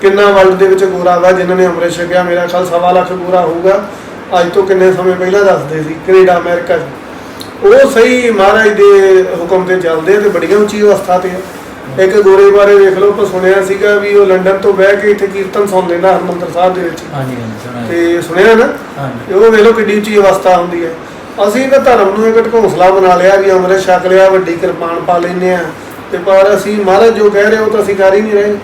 ਕਿੰਨਾ ਵਰਲਡ ਦੇ ਵਿੱਚ ਗੋਰਾ ਵਾ ਜਿਨ੍ਹਾਂ ਨੇ ਅੰਮ੍ਰਿਤ ਛਕਿਆ? ਮੇਰਾ ਖਿਆਲ ਸਵਾ ਲੱਖ ਗੋਰਾ ਹੋਊਗਾ। ਅੱਜ ਤੋਂ ਕਿੰਨੇ ਸਮੇਂ ਪਹਿਲਾਂ ਦੱਸਦੇ ਸੀ? ਕੈਨੇਡਾ ਅਮਰੀਕਾ ਉਹ ਸਹੀ ਮਹਾਰਾਜ ਦੇ ਹੁਕਮ ਤੇ ਚੱਲਦੇ ਤੇ ਬੜੀਆਂ ਉੱਚੀ ਅਵਸਥਾ ਤੇ ਆ। ਇੱਕ ਗੋਰੇ ਬਾਰੇ ਵੇਖ ਲਓ ਆਪਾਂ ਸੁਣਿਆ ਸੀਗਾ ਵੀ ਉਹ ਲੰਡਨ ਤੋਂ ਬਹਿ ਕੇ ਇੱਥੇ ਕੀਰਤਨ ਸੁਣਦੇ ਨਾ ਹਰਮੰਦਰ ਸਾਹਿਬ ਦੇ ਵਿੱਚ। ਹਾਂਜੀ ਹਾਂਜੀ। ਤੇ ਸੁਣਿਆ ਨਾ? ਹਾਂਜੀ। ਉਹ ਵੇਖ ਲਓ ਕਿੱਡੀ ਉੱਚੀ ਅਵਸਥਾ ਹੁੰਦੀ ਹੈ ਅਸੀਂ ਤਾਂ ਧਰਮ ਨੂੰ ਇੱਕ ਢਕੌਂਸਲਾ ਬਣਾ ਲਿਆ ਵੀ ਅੰਮ੍ਰਿਤ ਛਕ ਲਿਆ ਵੱਡੀ ਕਿਰਪਾਨ ਪਾ ਲੈਨੇ ਆ। ਤੇ ਪਰ ਅਸੀਂ ਮਹਾਰਾਜ ਜੋ ਕਹਿ ਰਹੇ ਉਹ ਤਾਂ ਅਸੀਂ ਕਰ ਹੀ ਨਹੀਂ ਰਹੇ।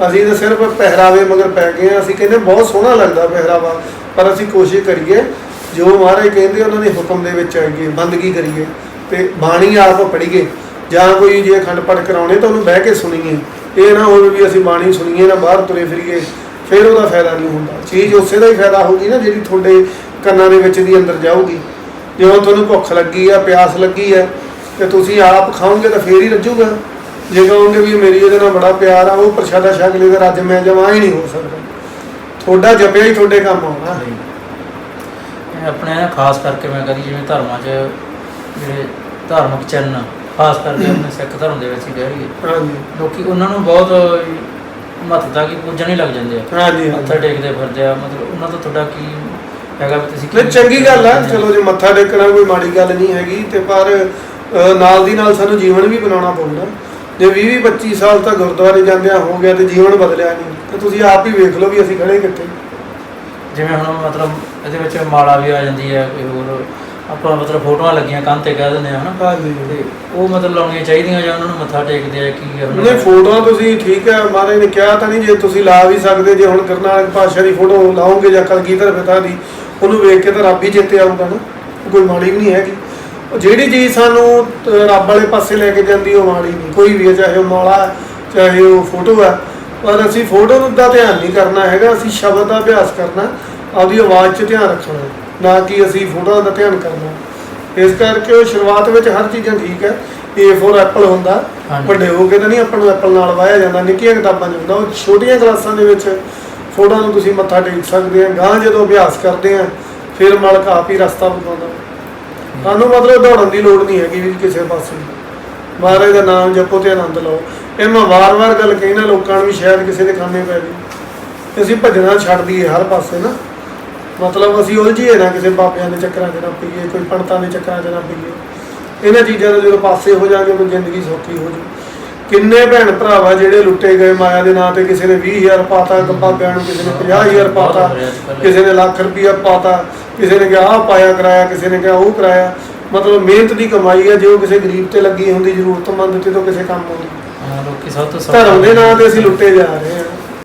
ਅਸੀਂ ਤਾਂ ਸਿਰਫ ਪਹਿਰਾਵੇ ਮਗਰ ਪੈ ਗਏ ਆ ਅਸੀਂ ਕਹਿੰਦੇ ਬਹੁਤ ਸੋਹਣਾ ਲੱਗਦਾ ਪਹਿਰਾਵਾ, ਪਰ ਅਸੀਂ ਕੋਸ਼ਿਸ਼ ਕਰੀਏ, ਜੋ ਮਹਾਰਾਜ ਕਹਿੰਦੇ ਉਹਨਾਂ ਦੇ ਹੁਕਮ ਦੇ ਵਿੱਚ ਆਈਏ ਬੰਦਗੀ ਕਰੀਏ? ਤੇ ਬਾਣੀ ਆਪ ਪੜ੍ਹੀਏ, ਜਾਂ ਕੋਈ ਜੇ ਖੰਡ ਪਾਠ ਕਰਾਉਣੇ ਤਾਂ ਉਹਨੂੰ ਬਹਿ ਕੇ ਸੁਣੀਏ। ਇਹ ਨਾ ਹੋਵੇ ਵੀ ਅਸੀਂ ਬਾਣੀ ਸੁਣੀਏ ਨਾ ਬਾਹਰ ਤੁਰੇ ਫਿਰੀਏ, ਫਿਰ ਉਹਦਾ ਫਾਇਦਾ ਨਹੀਂ ਹੁੰਦਾ। ਚੀਜ਼ ਉਸੇ ਦਾ ਹੀ ਫਾਇਦਾ ਹੋਊਗੀ ਨਾ ਜਿਹੜੀ ਤੁਹਾਡੇ ਕੰਨਾਂ ਦੇ ਵਿੱਚ ਦੀ ਅੰਦਰ ਜਾਊਗੀ। ਜਿਵੇਂ ਤੁਹਾਨੂੰ ਭੁੱਖ ਲੱਗੀ ਆ, ਪਿਆਸ ਲੱਗੀ ਆ, ਤੇ ਤੁਸੀਂ ਆਪ ਖਾਓਗੇ ਤਾਂ ਫੇਰ ਹੀ ਰੱਜੂਗਾ। ਜੇ ਕਹੋਗੇ ਵੀ ਮੇਰੀ ਇਹਦੇ ਨਾਲ ਬੜਾ ਪਿਆਰ ਆ ਉਹ ਪ੍ਰਸ਼ਾਦਾ ਛਕ ਲਈ ਤਾਂ ਅੱਜ ਮੈਂ ਜਮਾ ਹੀ ਨਹੀਂ ਹੋ ਸਕਦਾ। ਤੁਹਾਡਾ ਜਪਿਆ ਹੀ ਤੁਹਾਡੇ ਕੰਮ ਆਉਣਾ। ਆਪਣੇ ਨਾ ਖਾਸ ਕਰਕੇ ਮੈਂ ਕਰੀ ਜਿਵੇਂ ਧਰਮਾਂ 'ਚ ਜਿਹੜੇ ਧਾਰਮਿਕ ਚਿੰਨ੍ਹ ਖਾਸ ਕਰਕੇ ਆਪਣੇ ਸਿੱਖ ਧਰਮ ਦੇ ਵਿੱਚ ਹੀ ਕਹਿ ਲਈਏ। ਹਾਂਜੀ। ਲੋਕੀ ਉਹਨਾਂ ਨੂੰ ਬਹੁਤ ਮਹੱਤਤਾ ਕੀ ਪੂਜਣ ਹੀ ਲੱਗ ਜਾਂਦੇ ਆ। ਹਾਂਜੀ ਮੱਥਾ ਟੇਕਦੇ ਫਿਰਦੇ ਆ ਮਤਲਬ ਉਹਨਾਂ ਤੋਂ ਤੁਹਾਡਾ ਕੀ ਹੈਗਾ ਵੀ ਤੁਸੀਂ ਨਹੀਂ ਚੰਗੀ ਗੱਲ ਆ। ਚਲੋ ਜੇ ਮੱਥਾ ਟੇਕਣਾ ਕੋਈ ਮਾੜੀ ਗੱਲ ਨਹੀਂ ਹੈਗੀ ਤੇ ਪਰ ਨਾਲ ਦੀ ਨਾਲ ਸਾਨੂੰ ਜੀਵਨ ਵੀ ਬਣਾਉਣਾ ਪਊਗਾ। ਜੇ 20 20 25 ਸਾਲ ਤੱਕ ਗੁਰਦੁਆਰੇ ਜਾਂਦਿਆਂ ਹੋ ਗਿਆ ਤੇ ਜੀਵਨ ਬਦਲਿਆ ਨਹੀਂ। ਤੇ ਤੁਸੀਂ ਆਪ ਹੀ ਵੇਖ ਲਓ ਵੀ ਅਸੀਂ ਖੜੇ ਕਿੱਥੇ। ਜਿਵੇਂ ਹੁਣ ਮਤਲਬ ਇਹਦੇ ਵਿੱਚ ਮਾਲਾ ਵੀ ਆ ਜਾਂਦੀ ਹੈ ਕੋਈ ਹੋਰ। ਆਪਾਂ ਮਤਲਬ ਫੋਟੋਆਂ ਲੱਗੀਆਂ ਕੰਨ ਤੇ ਕਹਿ ਦਿੰਦੇ ਆ ਹਨਾ? ਤੇ ਉਹ ਮਤਲਬ ਲਾਉਣੀਆਂ ਚਾਹੀਦੀਆਂ ਜਾਂ ਉਹਨਾਂ ਨੂੰ ਮੱਥਾ ਟੇਕਦੇ ਆ ਕੀ ਆ? ਨਹੀਂ ਫੋਟੋਆਂ ਤੁਸੀਂ ਠੀਕ ਹੈ ਮਹਾਰਾਜ ਨੇ ਕਿਹਾ ਤਾਂ ਨਹੀਂ ਜੇ ਤੁਸੀਂ ਲਾ ਵੀ ਸਕਦੇ ਜੇ ਹੁਣ ਗੁਰਨਾਨਕ ਪਾਤਸ਼ਾਹ ਦੀ ਫੋਟੋ ਲਾਓਗੇ ਜਾਂ ਕਲਗੀਧਰ ਪਿਤਾ ਦੀ ਉਹਨੂੰ ਵੇਖ ਕੇ ਤਾਂ ਰੱਬ ਹੀ ਚੇਤੇ ਆਊਗਾ ਨਾ। ਕੋਈ ਮਾੜੀ ਵੀ ਨਹੀਂ ਹੈਗੀ। ਜਿਹੜੀ ਚੀਜ਼ ਸਾਨੂੰ ਰੱਬ ਵਾਲੇ ਪਾਸੇ ਲੈ ਕੇ ਜਾਂਦੀ ਉਹ ਮਾੜੀ ਨਹੀਂ। ਕੋਈ ਵੀ ਹੈ ਚਾਹੇ ਉਹ ਮਾਲਾ ਹੈ, ਚਾਹੇ ਉਹ ਫੋਟੋ ਹੈ ਪਰ ਅਸੀਂ ਫੋਟੋ ਨੂੰ ਦਾ ਧਿਆਨ ਨਹੀਂ ਕਰਨਾ ਹੈਗਾ ਅਸੀਂ ਸ਼ਬਦ ਦਾ ਅਭਿਆਸ ਕਰਨਾ ਆਪਦੀ ਆਵਾਜ਼ 'ਚ ਧਿਆਨ ਰੱਖਣਾ ਹੈ, ਨਾ ਕਿ ਅਸੀਂ ਫੋਟੋਆਂ ਦਾ ਧਿਆਨ ਕਰਨਾ। ਇਸ ਕਰਕੇ ਉਹ ਸ਼ੁਰੂਆਤ ਵਿੱਚ ਹਰ ਚੀਜ਼ਾਂ ਠੀਕ ਹੈ A ਫੋਰ ਐਪਲ ਹੁੰਦਾ ਹਾਂਜੀ। ਵੱਡੇ ਹੋ ਕੇ ਤਾਂ ਨਹੀਂ ਆਪਾਂ ਨੂੰ ਐਪਲ ਨਾਲ ਵਾਇਆ ਜਾਂਦਾ ਨਿੱਕੀਆਂ ਕਿਤਾਬਾਂ 'ਚ ਹੁੰਦਾ ਉਹ ਛੋਟੀਆਂ ਕਲਾਸਾਂ ਦੇ ਵਿੱਚ ਫੋਟੋਆਂ ਨੂੰ ਤੁਸੀਂ ਮੱਥਾ ਟੇਕ ਸਕਦੇ ਆ ਗਾਂ ਜਦੋਂ ਅਭਿਆਸ ਕਰਦੇ ਆ ਫਿਰ ਮਾਲਕ ਆਪ ਹੀ ਰਸਤਾ ਬਤਾਉਂਦਾ ਸਾਨੂੰ ਮਤਲਬ ਦੌੜਨ ਦੀ ਲੋੜ ਨਹੀਂ ਹੈਗੀ ਵੀ ਕਿਸੇ ਪਾਸੇ ਮਹਾਰਾਜ ਦਾ ਨਾਮ ਜਪੋ ਤੇ ਆਨੰਦ ਲਓ। ਇਹ ਮੈਂ ਵਾਰ-ਵਾਰ ਗੱਲ ਕਹੀ ਨਾ, ਲੋਕਾਂ ਨੂੰ ਵੀ ਸ਼ਾਇਦ ਕਿਸੇ ਦੇ ਖਾਨੇ ਪੈ ਗਈ ਅਸੀਂ ਭਜਣਾ ਛੱਡ ਦਈਏ ਹਰ ਪਾਸੇ ਨਾ। ਮਤਲਬ ਅਸੀਂ ਉਲਝੀਏ ਨਾ ਕਿਸੇ ਬਾਬਿਆਂ ਦੇ ਚੱਕਰਾਂ 'ਚ ਨਾ ਪਈਏ, ਕੋਈ ਪੰਡਤਾਂ ਦੇ ਚੱਕਰਾਂ 'ਚ ਨਾ ਪਈਏ। ਇਹਨਾਂ ਚੀਜ਼ਾਂ ਤੋਂ ਜਦੋਂ ਪਾਸੇ ਹੋ ਜਾਗੇ ਤਾਂ ਜ਼ਿੰਦਗੀ ਸੌਖੀ ਹੋ ਜੂ ਕਿੰਨੇ ਭੈਣ ਭਰਾਵਾ ਜਿਹੜੇ ਲੁੱਟੇ ਗਏ ਮਾਇਆ ਦੇ ਨਾਂ ਤੇ ਕਿਸੇ ਨੇ 20000 ਪਾਤਾ ਬਾਬਿਆਂ ਨੂੰ ਕਿਸੇ ਨੇ 50000 ਪਾਤਾ ਕਿਸੇ ਨੇ ਲੱਖ ਰੁਪਇਆ ਪਾਤਾ ਕਿਸੇ ਨੇ ਕਿਹਾ ਆਹ ਪਾਇਆ ਕਰਾਇਆ ਕਿਸੇ ਨੇ ਕਿਹਾ ਉਹ ਕਰਾਇਆ। ਮਤਲਬ ਮਿਹਨਤ ਦੀ ਕਮਾਈ ਹੈ ਜੇ ਉਹ ਕਿਸੇ ਗਰੀਬ ਤੇ ਲੱਗੀ ਹੁੰਦੀ ਜ਼ਰੂਰਤਮੰਦ ਤੇ ਤੋਂ ਕਿਸੇ ਕੰਮ ਆਉਂਦੀ ਹਾਂ ਲੋਕੀ ਸਭ ਤੋਂ ਸਭ ਧਰਮ ਦੇ ਨਾਂ ਤੇ ਅਸੀਂ ਲੁੱਟੇ ਜਾ ਰਹੇ ਹਾਂ।